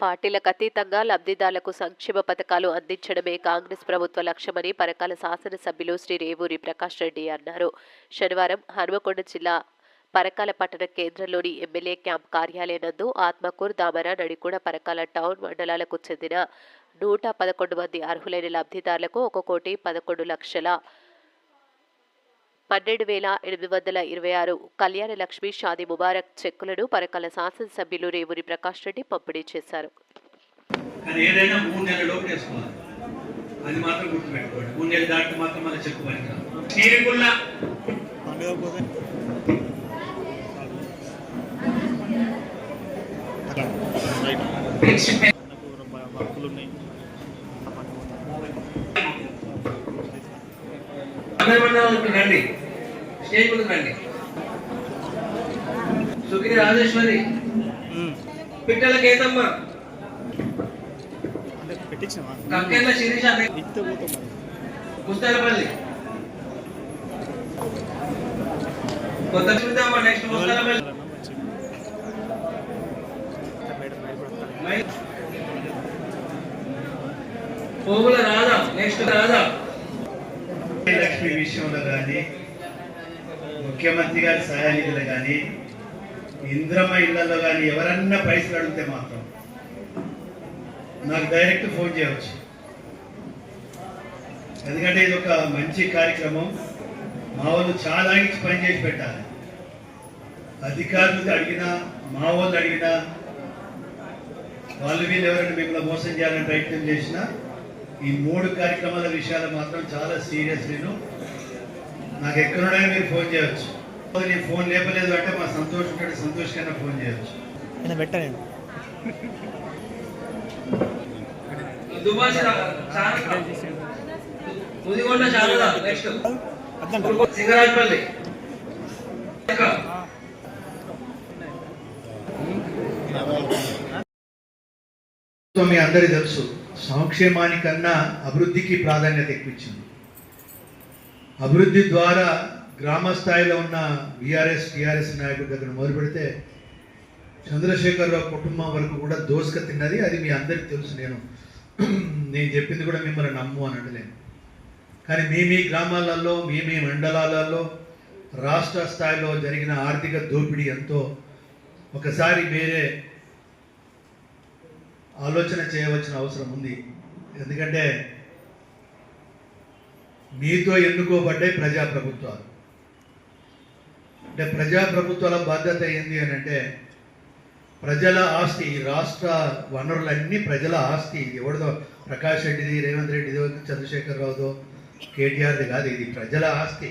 పార్టీలకు అతీతంగా లబ్ధిదారులకు సంక్షేమ పథకాలు అందించడమే కాంగ్రెస్ ప్రభుత్వ లక్ష్యమని పరకాల శాసనసభ్యులు శ్రీ రేవూరి ప్రకాష్ రెడ్డి అన్నారు. శనివారం హనుమకొండ జిల్లా పరకాల పట్టణ కేంద్రంలోని ఎమ్మెల్యే క్యాంప్ కార్యాలయం నందు ఆత్మకూర్ దామర నడికూడ పరకాల టౌన్ మండలాలకు చెందిన నూట పదకొండు మంది అర్హులైన లబ్ధిదారులకు ఒక కోటి పదకొండు లక్షల పన్నెండు వేల ఎనిమిది వందల ఇరవై ఆరు కళ్యాణ లక్ష్మి షాదీ ముబారక్ చెక్కులను పరకాల శాసనసభ్యులు రేవూరి ప్రకాష్ రెడ్డి పంపిణీ చేశారు. అది మాత్రం గుర్తుపెట్టుకోండి. మూడు నెలలు మాత్రం చెక్కు రండి స్టేజ్ ముందుకు రండి సుఖిని రాజేశ్వరి. పిట్టల కేతమ్మ. కక్కెళ్ళ శిరీష. ముస్తాలపల్లి. కొత్త చూద్దామా నెక్స్ట్ ముస్తాలపల్లి? పోగుల రాధా నెక్స్ట్ రాధా. లక్ష్మి విషయంలో కానీ ముఖ్యమంత్రి గారి సహాయ నిధులు కానీ ఇంద్రమ్మ ఇళ్ళలో కానీ ఎవరన్నా పైసలు అడిగితే మాత్రం నాకు డైరెక్ట్ ఫోన్ చేయవచ్చు. ఎందుకంటే ఇది ఒక మంచి కార్యక్రమం. మా వాళ్ళు చాలా ఇచ్చి పనిచేసి పెట్టాలి. అధికారులు అడిగినా మా వాళ్ళు అడిగినా వాళ్ళు వీళ్ళు ఎవరైనా మిమ్మల్ని మోసం చేయాలని ప్రయత్నం చేసినా ఈ మూడు కార్యక్రమాల విషయాలు మాత్రం చాలా సీరియస్ నేను. నాకు ఎక్కడున్నా మీరు ఫోన్ చేయొచ్చు. నేను ఫోన్ లేపలేదు అంటే మా సంతోష్ ఉంటాడు సంతోష్ కన్నా ఫోన్ చేయొచ్చు. నేను పెట్ట నేను. దుబాసి శారద ముదిగొండ శారద నెక్స్ట్ అర్థం సింగరాజపల్లి. మీ అందరికీ తెలుసు. సంక్షేమానికన్నా అభివృద్ధికి ప్రాధాన్యత ఎక్కువచ్చింది అభివృద్ధి ద్వారా గ్రామ స్థాయిలో ఉన్న విఆర్ఎస్ టీఆర్ఎస్ నాయకుడి దగ్గర మొదలు పెడితే చంద్రశేఖరరావు కుటుంబం వరకు కూడా దోసుక తిన్నది. అది మీ అందరికీ తెలుసు. నేను నేను చెప్పింది కూడా మిమ్మల్ని నమ్ము అని అనలేను. కానీ మీ మీ గ్రామాలలో మీ మీ మండలాలలో రాష్ట్ర స్థాయిలో జరిగిన ఆర్థిక దోపిడీ ఎంతో. ఒకసారి వేరే ఆలోచన చేయవలసిన అవసరం ఉంది. ఎందుకంటే మీతో ఎన్నుకోబడ్డే ప్రజాప్రభుత్వాలు. అంటే ప్రజాప్రభుత్వాల బాధ్యత ఏంది అని అంటే ప్రజల ఆస్తి ఈ రాష్ట్ర వనరులన్నీ ప్రజల ఆస్తి. ఎవరిదో ప్రకాష్ రెడ్డిది రేవంత్ రెడ్డిదో చంద్రశేఖర్ రావుదో కేటీఆర్ది కాదు ఇది ప్రజల ఆస్తి.